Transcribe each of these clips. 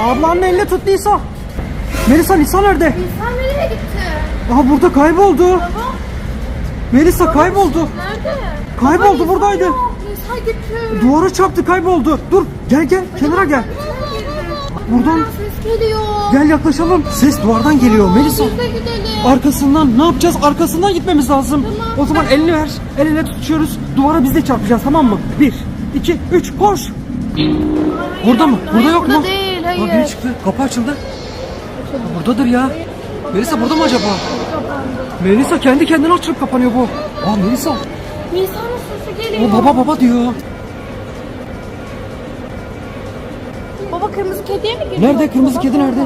Ablanın elini tut Nisa. Melisa Nisa nerede? İnsan nereye gitti? Aha burada kayboldu. Baba. Melisa kayboldu. Nerede? Kayboldu, Baba, buradaydı. Yok. İnsan gitti. Duvara çarptı kayboldu. Dur gel gel kenara gel. Buradan ses geliyor. gel yaklaşalım. Ses duvardan geliyor Melisa. Biz de gidelim. Arkasından ne yapacağız? Arkasından gitmemiz lazım. O zaman elini ver. El ele tutuşuyoruz. Duvara biz de çarpacağız tamam mı? Bir, iki, üç, koş. Burada mı? Burada yok mu? değil, Hayır. biri çıktı. Kapı açıldı. Buradadır ya. Melisa burada mı acaba? Melisa kendi kendine açılıp kapanıyor bu. Aa Melisa. Nisan'ın sesi geliyor. O baba baba diyor. Baba kırmızı kediye mi gidiyor? Nerede kırmızı kedi nerede?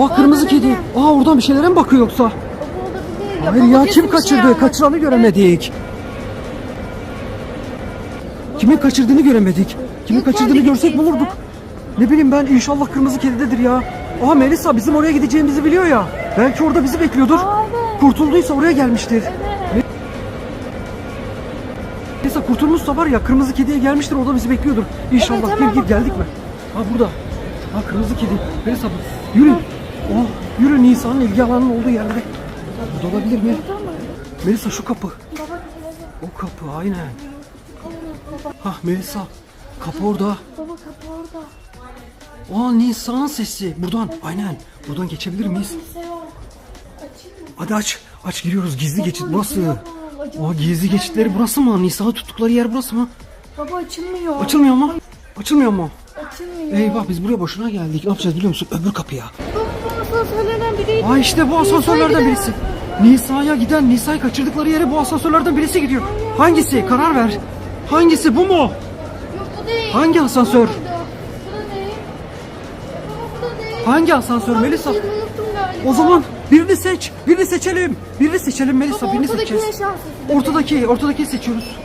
Aa kırmızı kedi. Aa oradan bir şeylere mi bakıyor yoksa? Hayır ya kim şey kaçırdı? almış. Kaçıranı göremedik. Kimin kaçırdığını göremedik. Kimin kaçırdığını görsek bulurduk. Ne bileyim ben inşallah kırmızı kedidedir ya. Aa Melisa bizim oraya gideceğimizi biliyor ya. Belki orada bizi bekliyordur. Evet. Kurtulduysa oraya gelmiştir. Evet. Melisa kurtulmuşsa var ya kırmızı kediye gelmiştir orada bizi bekliyordur. İnşallah Evet, gir gir geldik mi? Ha burada. Ha kırmızı kedi. Melisa. Yürü. Oh, yürü Nisa'nın ilgi alanının olduğu yerde. Burada olabilir mi? Melisa şu kapı. O kapı aynen. Hah Melisa. Kapı orada. Baba kapı orada. Aa Nisa'nın sesi. Buradan aynen. Buradan geçebilir miyiz? Kimse yok. Açayım mı? Hadi aç. Aç giriyoruz. Gizli geçit burası. Aa gizli geçitleri burası mı? Nisa'yı tuttukları yer burası mı? Baba açılmıyor. Açılmıyor mu? Açılmıyor mu? Açılmıyor. Eyvah biz buraya boşuna geldik. Ne yapacağız biliyor musun? Öbür kapıya. Baba bu asansörlerden biriydi. Aa işte bu asansörlerden birisi. Nisa'ya giden, Nisa'yı kaçırdıkları yere bu asansörlerden birisi gidiyor. Hangisi? Karar ver. Hangisi? Bu mu? Yok bu değil. Hangi asansör? Bu Hangi asansör Melisa? O zaman birini seç. Birini seçelim. Birini seçelim Melisa. Baba Birini seçeceğiz. Ortadaki, ortadaki seçiyoruz.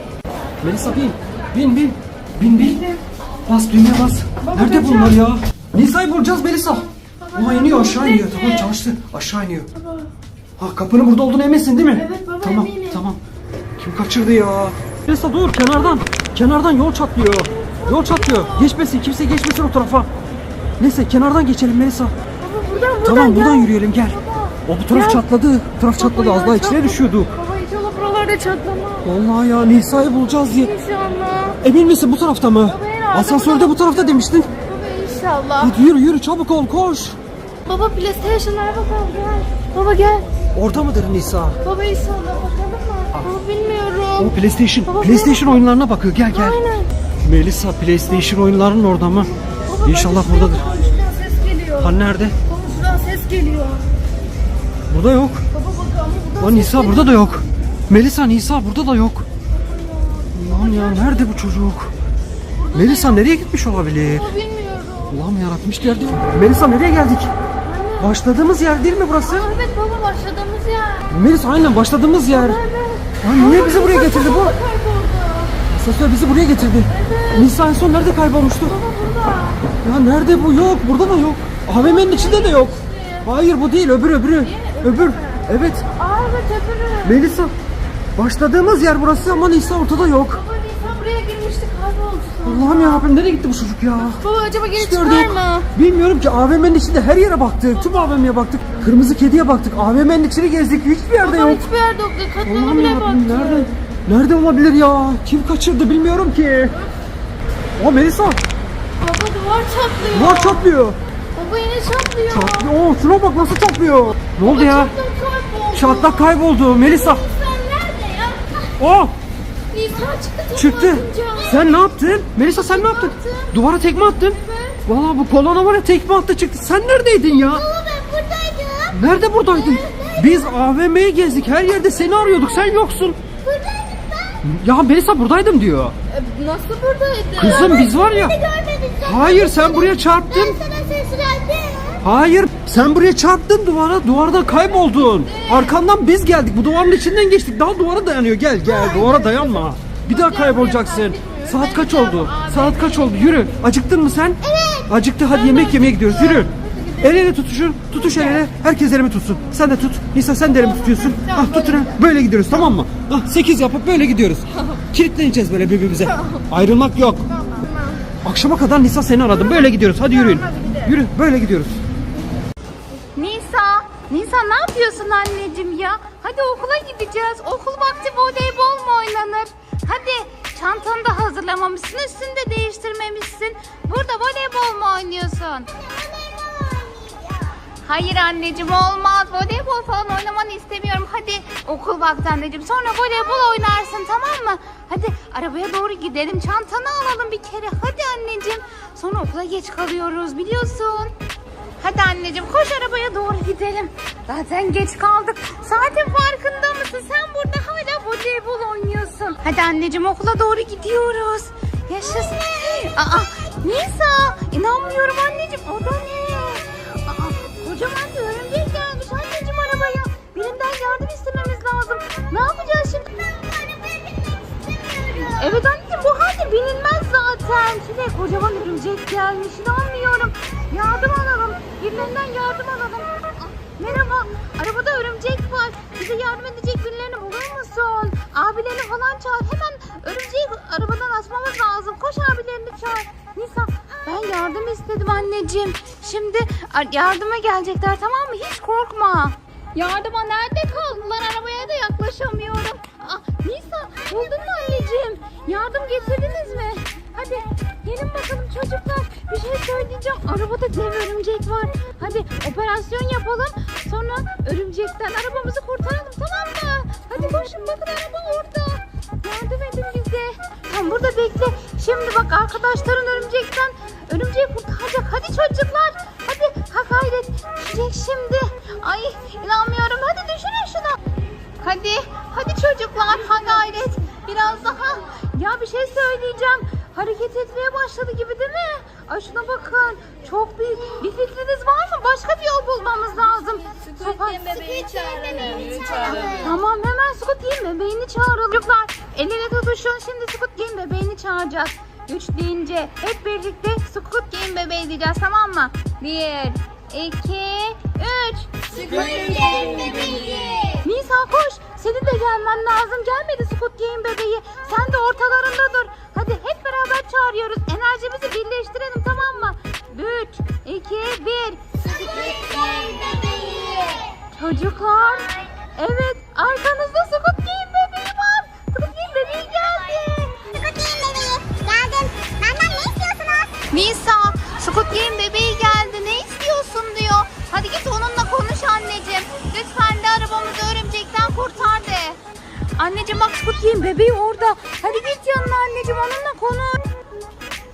Melisa bin. Bin bin. Bin bin. Bas düğmeye bas. Nerede bunlar ya? Nisa'yı bulacağız Melisa. Ama iniyor aşağı iniyor. Tamam çalıştı. Aşağı iniyor. Ha kapının burada olduğunu eminsin değil mi? Evet baba, tamam, eminim. Tamam Kim kaçırdı ya? Melisa dur kenardan. Kenardan yol çatlıyor. Yol çatlıyor. Geçmesin kimse geçmesin o tarafa. Neyse kenardan geçelim Melisa. Baba buradan buradan Tamam buradan gel. yürüyelim gel. O bu taraf Gel. çatladı. Bu taraf çatladı Baba az daha içine çatladı. düşüyordu. Baba inşallah buralarda çatlama. Vallahi ya Nisa'yı bulacağız diye. İnşallah. Emin misin bu tarafta mı? Baba, herhalde Asansörde bu tarafta demiştin. Baba inşallah. Hadi yürü yürü çabuk ol koş. Baba PlayStation'lara bakalım gel. Baba gel. Orada mıdır Nisa? Baba inşallah bakalım mı? Baba bilmiyorum. O PlayStation. Baba, PlayStation oyunlarına bakıyor. Gel gel. Aynen. Melisa PlayStation oyunlarının orada mı? Baba, İnşallah buradadır. Komşudan ses geliyor. Hani nerede? Komşudan ses geliyor. Burada yok. Baba bak ama buradan Aa, ses Nisa geliyor. burada da yok. Melisa Nisa burada da yok. Lan ya nerede bu çocuk? Melisa nereye gitmiş olabilir? Baba bilmiyorum. Allah'ım yaratmış geldi. Melisa nereye geldik? Başladığımız yer değil mi burası? Aa, evet baba başladığımız yer. Melisa aynen başladığımız yer. Evet. Aa, niye bizi buraya getirdi bu? Kayboldu. Asansör bizi buraya getirdi. Nisa en son nerede kaybolmuştu? Baba. Ya nerede bu? Yok. Burada da yok. AVM'nin içinde de yok. Hayır bu değil. Öbür öbürü. Öbür. Evet. Aa evet öbürü. Melisa. Başladığımız yer burası ama Nisa ortada yok. Baba Nisa buraya girmişti kayboldu sonra. Allah'ım yarabbim nereye gitti bu çocuk ya? Baba acaba geri Hiç çıkar gördük. mı? Bilmiyorum ki AVM'nin içinde her yere baktık. Tüm AVM'ye baktık. Kırmızı kediye baktık. AVM'nin içini gezdik. Hiçbir yerde Baba yok. hiçbir yerde yok. Allah'ım bile yarabbim baktı. nerede? Nerede olabilir ya? Kim kaçırdı bilmiyorum ki. O Melisa. Baba duvar çatlıyor. Duvar çatlıyor. Baba yine çatlıyor. Çatlıyor. Oo, şuna bak nasıl çatlıyor. Ne oldu ya? Çatlak kayboldu. Çatlak kayboldu. Melisa. Sen nerede ya? Oh Nisa çıktı. çıktı. Sen ne yaptın? Melisa sen ne yaptın? attım. Duvara tekme attın. Evet. Valla bu kolona var ya tekme attı çıktı. Sen neredeydin ya? Baba ben buradaydım. Nerede buradaydın? Biz AVM'yi gezdik. Her yerde seni arıyorduk. Sen yoksun. Buradaydım ben. Ya Melisa buradaydım diyor. E, Nasıl buradaydı? Kızım biz var ya. Beni. Hayır sen buraya çarptın. Ben sana seslendim. Hayır sen buraya çarptın duvara. Duvarda kayboldun. Arkandan biz geldik. Bu duvarın içinden geçtik. Daha duvara dayanıyor. Gel gel duvara dayanma. Bir daha kaybolacaksın. Saat kaç oldu? Saat kaç oldu? Yürü. Acıktın mı sen? Evet. Acıktı hadi yemek yemeye gidiyoruz. Yürü. El ele tutuşun. Tutuş el ele. Herkes elimi tutsun. Sen de tut. Nisa sen de elimi tutuyorsun. Ah tutun. Böyle gidiyoruz tamam mı? Ah 8 yapıp böyle gidiyoruz. Kilitleneceğiz böyle birbirimize. Ayrılmak yok. Akşama kadar Nisa seni aradım. Böyle gidiyoruz. Hadi yürüyün. Yürü böyle gidiyoruz. Nisa, Nisa ne yapıyorsun anneciğim ya? Hadi okula gideceğiz. Okul vakti voleybol mu oynanır? Hadi çantanı da hazırlamamışsın, üstünü de değiştirmemişsin. Burada voleybol mu oynuyorsun? Hayır anneciğim olmaz. Voleybol falan oynamanı istemiyorum. Hadi okul vakti anneciğim. Sonra voleybol oynarsın tamam mı? Hadi arabaya doğru gidelim. Çantanı alalım bir kere. Hadi anneciğim. Sonra okula geç kalıyoruz biliyorsun. Hadi anneciğim koş arabaya doğru gidelim. Zaten geç kaldık. Saatin farkında mısın? Sen burada hala voleybol oynuyorsun. Hadi anneciğim okula doğru gidiyoruz. Yaşasın. Aa, Nisa inanmıyorum anneciğim. O da ne? Kocaman bir örümcek gelmiş anneciğim arabaya. Birinden yardım istememiz lazım. Ne yapacağız şimdi? Evet anneciğim bu halde binilmez zaten. Şuraya kocaman örümcek gelmiş. İnanmıyorum. Yardım alalım. Birilerinden yardım alalım. Merhaba. Arabada örümcek var. Bize yardım edecek birilerini bulur musun? Abilerini falan çağır. Hemen örümceği arabadan açmamız lazım. Koş abilerini çağır. Nisa ben yardım istedim anneciğim. Şimdi yardıma gelecekler tamam mı? Hiç korkma. Yardıma nerede kaldılar? Arabaya da yaklaşamıyorum. Aa, Nisa buldun mu anneciğim? Yardım getirdiniz mi? Hadi gelin bakalım çocuklar. Bir şey söyleyeceğim. Arabada dev örümcek var. Hadi operasyon yapalım. Sonra örümcekten arabamızı kurtaralım tamam mı? Hadi koşun bakın araba orada. Yardım edin bize. Tamam burada bekle. Şimdi bak arkadaşların örümcekten örümceği kurtaracak. Hadi çocuklar. Hadi ha gayret. Düşecek şimdi. Ay inanmıyorum. Hadi düşürün şunu. Hadi, hadi çocuklar, ha gayret. Biraz daha. Ya bir şey söyleyeceğim. Hareket etmeye başladı gibi değil mi? Ay şuna bakın. Çok büyük. Bir fikriniz var mı? Başka bir yol bulmamız lazım. Sokak- bebeği çağıralım. Tamam hemen Squid Game bebeğini çağıralım. Çocuklar el ele tutuşun. Şimdi Squid Game bebeğini çağıracağız. Üç deyince hep birlikte Squid Game bebeği diyeceğiz tamam mı? Bir, iki, üç. Nisa koş. Senin de gelmen lazım. Gelmedi Squid Game bebeği. Sen de ortalarında dur. Hadi hep beraber çağırıyoruz. Enerjimizi birleştirelim tamam mı? Üç, iki, bir. Çocuklar. Evet arkanızda Squid Game bebeği var. Squid Game bebeği geldi. Nisa, Squid Game bebeği geldi. Ne istiyorsun diyor. Hadi git onunla konuş anneciğim. Lütfen de arabamızı örümcekten kurtar de. Anneciğim bak Squid bebeği orada. Hadi git yanına anneciğim onunla konuş.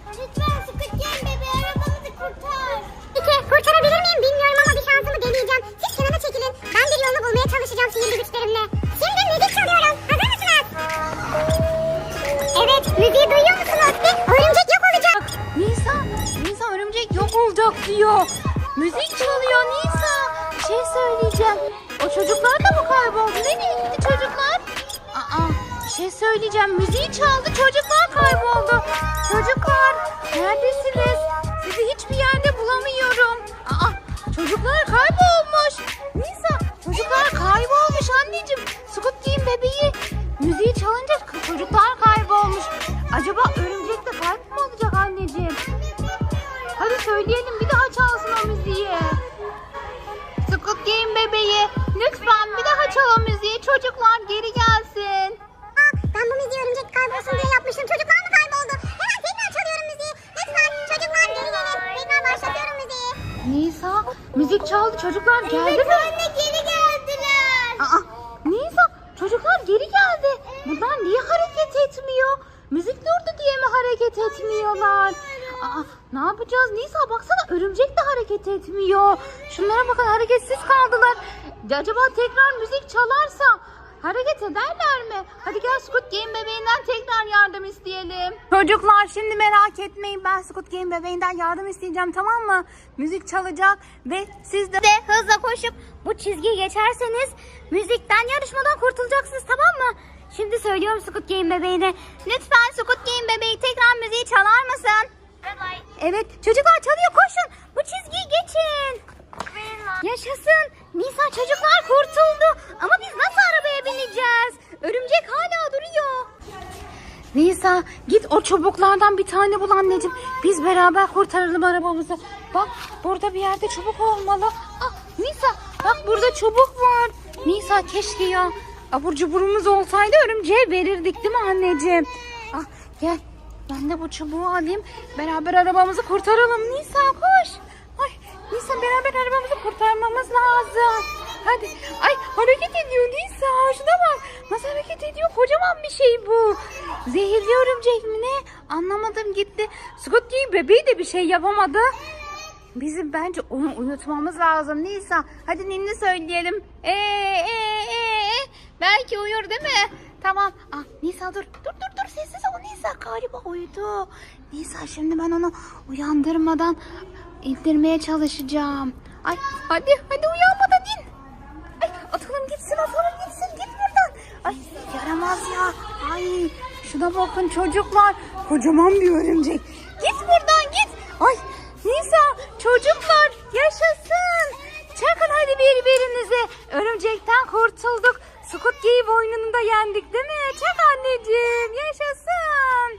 Lütfen Squid Game bebeği arabamızı kurtar. Peki kurtarabilir miyim bilmiyorum ama bir şansımı deneyeceğim. Siz kenara çekilin. Ben bir yolunu bulmaya çalışacağım sihirli güçlerimle. Şimdi müzik çalıyorum. Hazır mısınız? Evet müziği duyuyor musunuz? Ve örümcek yok olacak. Nisa, Nisa örümcek yok olacak diyor. Müzik çalıyor Nisa. Bir şey söyleyeceğim. O çocuklar şey söyleyeceğim. Müziği çaldı çocuklar kayboldu. Çocuklar neredesiniz? Sizi hiçbir yerde bulamıyorum. Aa, çocuklar müzik çaldı çocuklar geldi mi? anne geri geldiler. Aa, Nisa çocuklar geri geldi. Bunlar niye hareket etmiyor? Müzik durdu diye mi hareket etmiyorlar? Aa, ne yapacağız Nisa baksana örümcek de hareket etmiyor. Şunlara bakın hareketsiz kaldılar. Acaba tekrar müzik çalarsa hareket ederler mi? Hadi gel Squid Game bebeğinden tekrar yardım isteyelim. Çocuklar şimdi merak etmeyin ben Squid Game bebeğinden yardım isteyeceğim tamam mı? Müzik çalacak ve siz de de hızla koşup bu çizgiyi geçerseniz müzikten yarışmadan kurtulacaksınız tamam mı? Şimdi söylüyorum Squid Game bebeğine. Lütfen Squid Game bebeği tekrar müziği çalar mısın? Evet çocuklar çalıyor koşun. Bu çizgiyi geçin. Yaşasın. Nisa çocuklar kurtuldu. Ama biz nasıl arabaya bineceğiz? Örümcek hala duruyor. Nisa git o çubuklardan bir tane bul anneciğim. Biz beraber kurtaralım arabamızı. Bak burada bir yerde çubuk olmalı. Ah Nisa bak burada çubuk var. Nisa keşke ya abur cuburumuz olsaydı örümceğe verirdik değil mi anneciğim? Ah gel ben de bu çubuğu alayım. Beraber arabamızı kurtaralım. Nisa koş. Ay Nisa beraber arabamızı kurtarmamız lazım. Hadi. Ay hareket ediyor Nisa. Şuna bak. Nasıl hareket ediyor? Kocaman bir şey bu. Zehirli örümcek mi ne? Anlamadım gitti. Scott Game bebeği de bir şey yapamadı. Bizim bence onu uyutmamız lazım Nisa. Hadi ninni söyleyelim. Ee, ee, ee. Belki uyur değil mi? Tamam. Ah, Nisa dur. Dur dur dur sessiz ol Nisa. Galiba uyudu. Nisa şimdi ben onu uyandırmadan indirmeye çalışacağım. Ay hadi hadi uyanmadan in. Ay atalım gitsin atalım gitsin git buradan. Ay yaramaz ya. Ay şuna bakın çocuklar. Kocaman bir örümcek. Git buradan git. Ay çocuklar yaşasın. Çakın hadi birbirinize. Örümcekten kurtulduk. Squid Game oyununu da yendik değil mi? Çak anneciğim yaşasın.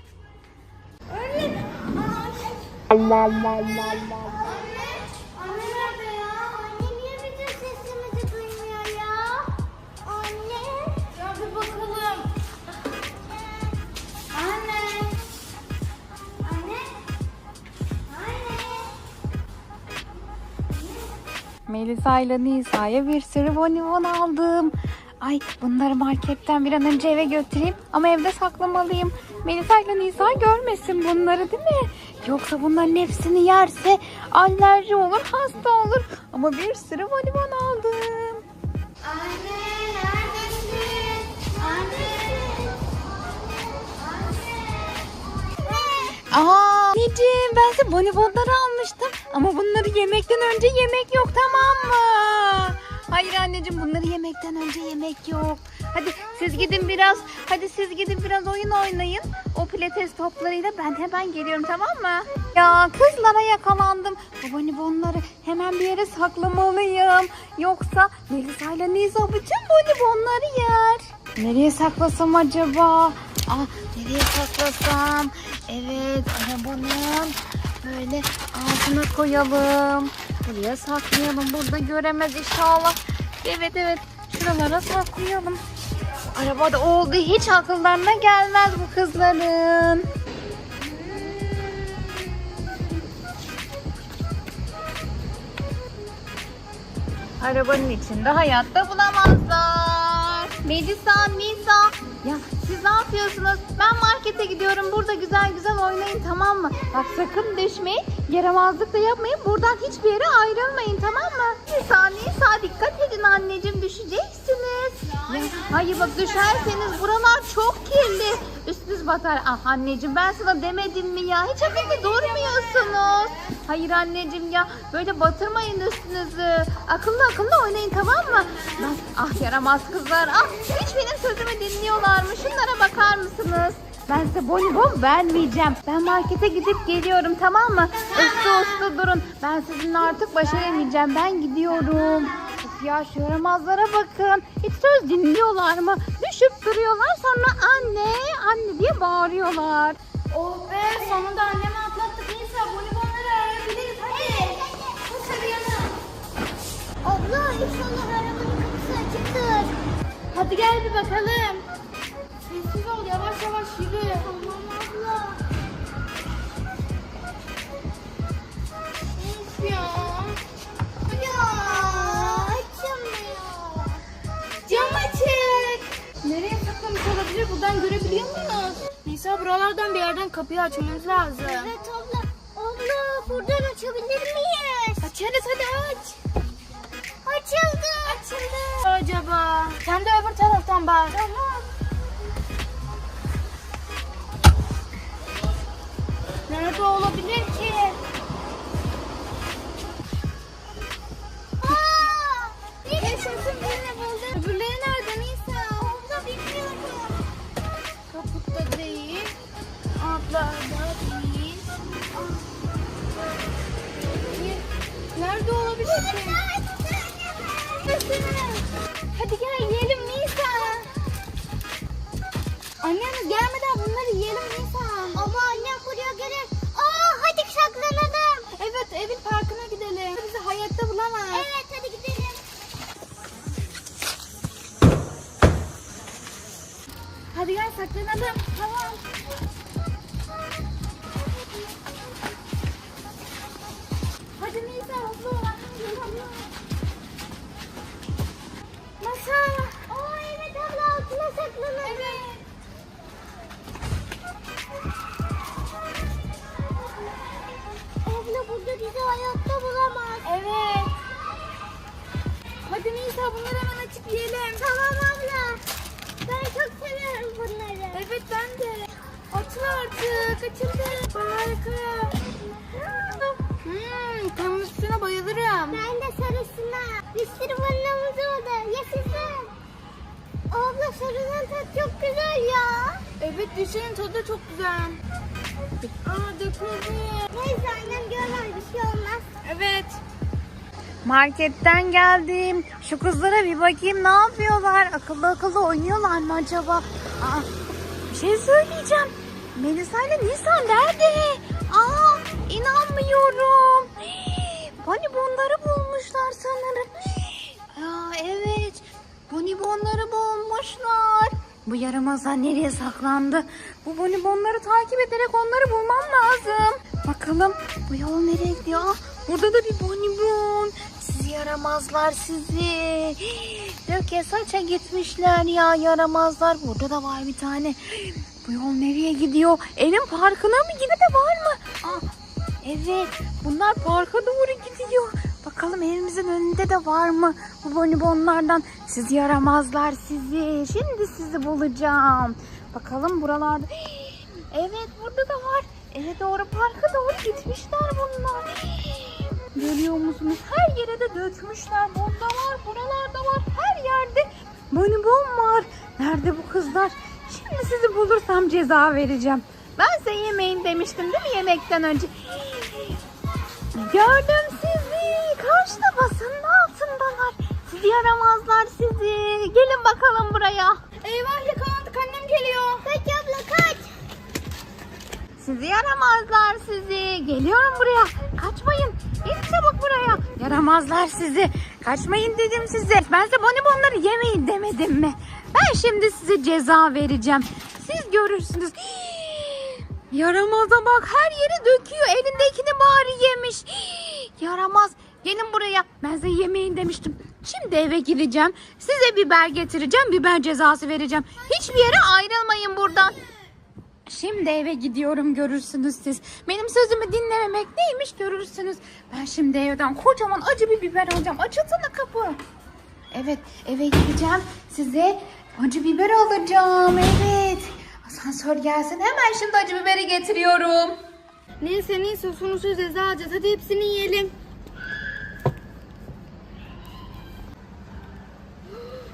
Anne Melisa ile Nisa'ya bir sürü bonibon aldım. Ay bunları marketten bir an önce eve götüreyim ama evde saklamalıyım. Melisa ile Nisa görmesin bunları değil mi? Yoksa bunların hepsini yerse alerji olur, hasta olur. Ama bir sürü bonibon aldım. Anne neredesin? Anne. Anne. Aa, anneciğim ben size bonibonları almıştım. Ama bunları yemekten önce yemek yok tamam mı? Hayır anneciğim bunları yemekten önce yemek yok. Hadi siz gidin biraz. Hadi siz gidin biraz oyun oynayın. O pilates toplarıyla ben hemen geliyorum tamam mı? Ya kızlara yakalandım. Bu bonibonları hemen bir yere saklamalıyım. Yoksa Melisa ile Nisa bütün bonibonları yer. Nereye saklasam acaba? Ah nereye saklasam? Evet arabanın böyle ağzına koyalım. Buraya saklayalım. Burada göremez inşallah. Evet evet şuralara saklayalım. Arabada olduğu hiç akıllarına gelmez bu kızların. Arabanın içinde hayatta bulamazlar. Melisa, Nisa. Ya siz ne yapıyorsunuz? Ben markete gidiyorum. Burada güzel güzel oynayın tamam mı? Bak sakın düşmeyin. Yaramazlık da yapmayın. Buradan hiçbir yere ayrılmayın tamam mı? Nisa, Nisa dikkat edin anneciğim düşeceksiniz. Ya, hayır bak düşerseniz buralar çok kirli. Üstünüz batar. Ah anneciğim ben sana demedim mi ya? Hiç akıllı durmuyorsunuz. Hayır anneciğim ya böyle batırmayın üstünüzü. Akıllı akıllı oynayın tamam mı? Bak, ah yaramaz kızlar. Ah hiç benim sözümü dinliyorlar mı? Şunlara bakar mısınız? Ben size bonibon vermeyeceğim. Ben markete gidip geliyorum tamam mı? Uslu uslu durun. Ben sizinle artık baş edemeyeceğim. Ben gidiyorum. Ya şu yaramazlara bakın. Hiç söz dinliyorlar mı? Düşüp duruyorlar sonra anne anne diye bağırıyorlar. Oh be sonunda annemi atlattık. Nisa bonibonları arayabiliriz. Hadi. Koş arayalım. Abla inşallah arabanın kapısı açıktır. Hadi gel bir bakalım. Sessiz ol yavaş yavaş yürü. Tamam abla. Of. Ya Buradan görebiliyor muyuz? Nisa buralardan bir yerden kapıyı açmamız lazım. Evet abla. Abla buradan açabilir miyiz? Açarız hadi aç. Açıldı. Açıldı. Acaba? Sen de öbür taraftan bak. Tamam. olamaz. Evet hadi gidelim. Hadi gel saklanalım. Tamam. Hadi Nisa hızlı ol. Masa. Aa evet abla altına saklanalım. Evet. Nisa bunları hemen açıp yiyelim. Tamam abla. Ben çok seviyorum bunları. Evet ben de. Açıl artık. Açıldı. Harika. Hmm, kırmızısına bayılırım. Ben de sarısına. Bir sürü balonumuz oldu. Yaşasın. Abla sarının tadı çok güzel ya. Evet dişinin tadı çok güzel. Aa döküldü. Neyse annem görmez bir şey olmaz. Evet. Marketten geldim. Şu kızlara bir bakayım ne yapıyorlar? Akıllı akıllı oynuyorlar mı acaba? Aa, bir şey söyleyeceğim. Melisa ile Nisa nerede? Aa, inanmıyorum. Bonibonları bulmuşlar sanırım. Aa, evet. Bonibonları bulmuşlar. Bu yaramazlar nereye saklandı? Bu bonibonları takip ederek onları bulmam lazım. Bakalım bu yol nereye gidiyor? Burada da bir bonibon. Sizi yaramazlar sizi. Döke saça gitmişler ya yaramazlar. Burada da var bir tane. Bu yol nereye gidiyor? Evin parkına mı gidiyor de var mı? Aa, evet bunlar parka doğru gidiyor. Bakalım evimizin önünde de var mı bu bonibonlardan? Sizi yaramazlar sizi. Şimdi sizi bulacağım. Bakalım buralarda. Evet burada da var. Eve doğru parka doğru gitmişler bunlar. Görüyor musunuz? Her yere de dökmüşler. Burada var, buralarda var. Her yerde bonibon var. Nerede bu kızlar? Şimdi sizi bulursam ceza vereceğim. Ben size yemeyin demiştim değil mi yemekten önce? Gördüm sizi. Karşıda basının altındalar. Sizi yaramazlar sizi. Gelin bakalım buraya. Eyvah yakalandık annem geliyor. Kaç abla kaç. Sizi yaramazlar sizi. Geliyorum buraya. Kaçmayın. Gelin çabuk buraya. Yaramazlar sizi. Kaçmayın dedim size. Ben size bonibonları yemeyin demedim mi? Ben şimdi size ceza vereceğim. Siz görürsünüz. Yaramaza bak her yeri döküyor. Elindekini bari yemiş. Yaramaz. Gelin buraya. Ben size yemeyin demiştim. Şimdi eve gideceğim. Size biber getireceğim. Biber cezası vereceğim. Hiçbir yere ayrılmayın buradan. Şimdi eve gidiyorum görürsünüz siz. Benim sözümü dinlememek neymiş görürsünüz. Ben şimdi evden kocaman acı bir biber alacağım. Açılsana kapı. Evet eve gideceğim. Size acı biber alacağım. Evet. Asansör gelsin. Hemen şimdi acı biberi getiriyorum. Neyse neyse sonuçta ceza alacağız. Hadi hepsini yiyelim.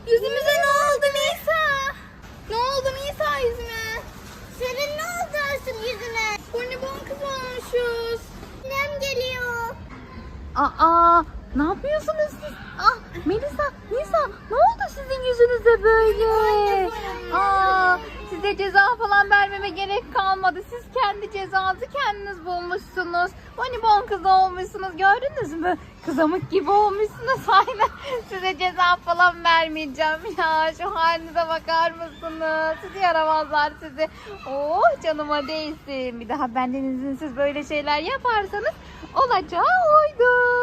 Yüzümüze ne oldu Nisa? Ne oldu Nisa yüzüme? Senin ne oldu Asım yüzüne? Bonibon kız olmuşuz. Nem geliyor. Aa ne yapıyorsunuz siz? Ah Melisa, Nisa ne oldu sizin yüzünüze böyle? Aa size ceza falan vermeme gerek kalmadı. Siz kendi cezanızı kendiniz bulmuşsunuz. Bonibon kız olmuşsunuz gördünüz mü? Kızamık gibi olmuşsunuz aynen. Size ceza falan vermeyeceğim ya. Şu halinize bakar mısınız? Sizi yaramazlar sizi. Oh canıma değsin. Bir daha benden izinsiz böyle şeyler yaparsanız olacağı oydu.